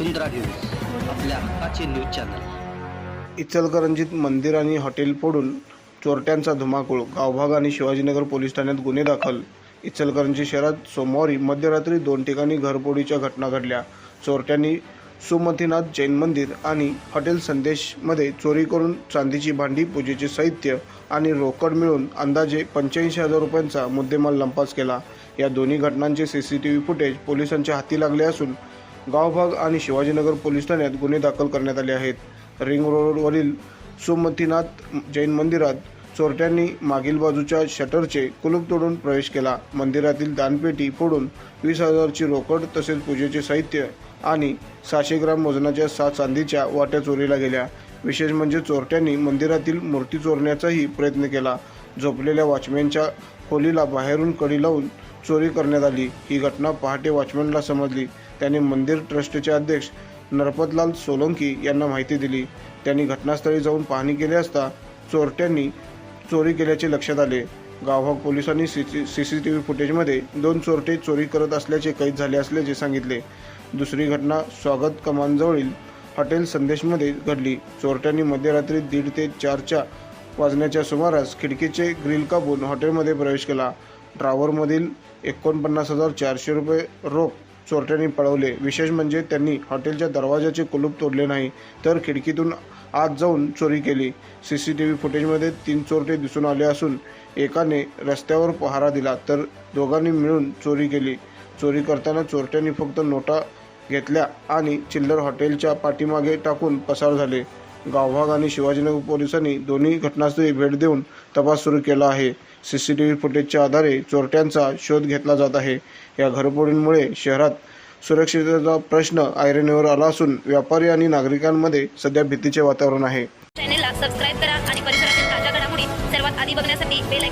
वसुंधरा news आपल्या हक्काचे news channel. इचलकरंजीत मंदिर आणि हॉटेल फोडून चोरट्यांचा धुमाकूळ गावभाग आणि शिवाजीनगर पोलीस ठाण्यात गुन्हे दाखल. इचलकरंजी शहरात सोमवारी मध्यरात्री दोन ठिकाणी घरपोडीच्या घटना घडल्या. चोरट्यांनी सुमतीनाथ जैन मंदिर आणि हॉटेल संदेशमध्ये चोरी करून चांदीची भांडी पूजेचे साहित्य आणि रोकड मिळून अंदाजे पंच्याऐंशी हजार रुपयांचा मुद्देमाल लंपास केला. या दोन्ही घटनांचे C C T V footage पोलिसांच्या हाती लागले असून गावभाग आणि शिवाजीनगर पोलीस ठाण्यात गुन्हे दाखल करण्यात आले आहेत. रिंग रोडवरील सुमतीनाथ जैन मंदिरात चोरट्यांनी मागील बाजूच्या शटरचे कुलूप तोडून प्रवेश केला. मंदिरातील दानपेटी फोडून वीस हजारची रोकड तसेच पूजेचे साहित्य आणि सहाशे ग्राम वजनाच्या सात चांदीच्या वाट्या चोरीला गेल्या. विशेष म्हणजे चोरट्यांनी मंदिरातील मूर्ती चोरण्याचाही प्रयत्न केला. झोपलेल्या वॉचमॅनच्या खोलीला बाहेरून कडी लावून चोरी करण्यात आली. ही घटना पहाटे वॉचमॅनला समजली. त्याने मंदिर ट्रस्टचे अध्यक्ष नरपतलाल सोलंकी यांना माहिती दिली. त्यांनी घटनास्थळी जाऊन पाहणी केली असता चोरट्यांनी चोरी केल्याचे लक्षात आले. गावभाग पोलिसांनी सी सी टी व्ही फुटेजमध्ये दोन चोरटे चोरी करत असल्याचे कैद झाले असल्याचे सांगितले. दुसरी घटना स्वागत कमानजवळील हॉटेल संदेशमध्ये घडली. चोरट्यांनी मध्यरात्री दीड ते चारच्या वाजण्याच्या सुमारास खिडकीचे ग्रिल कापून हॉटेलमध्ये प्रवेश केला. ड्रावरमधील एकोणपन्नास हजार चारशे रुपये रोख चोरट्यांनी पळवले. विशेष म्हणजे त्यांनी हॉटेलच्या दरवाजाचे कुलूप तोडले नाही तर खिडकीतून आत जाऊन चोरी केली. सी सी टी व्ही फुटेजमध्ये तीन चोरटे दिसून आले असून एकाने रस्त्यावर पहारा दिला तर दोघांनी मिळून चोरी केली. चोरी करताना चोरट्यांनी फक्त नोटा घेतल्या आणि चिल्लर हॉटेलच्या पाठीमागे टाकून पसार झाले. गावभाग आणि शिवाजीनगर पोलिसांनी दोन्ही घटनास्थळी भेट देऊन तपास सुरू केला आहे. सी सी टी व्ही फुटेजच्या आधारे चोरट्यांचा शोध घेतला जात आहे. या घरफोडींमुळे शहरात सुरक्षिततेचा प्रश्न ऐरणीवर आला असून व्यापारी आणि नागरिकांमध्ये सध्या भीतीचे वातावरण आहे. चॅनेलला सबस्क्राईब करा आणि परिसरातील ताज्या घडामोडी सर्वात आधी बघण्यासाठी बेल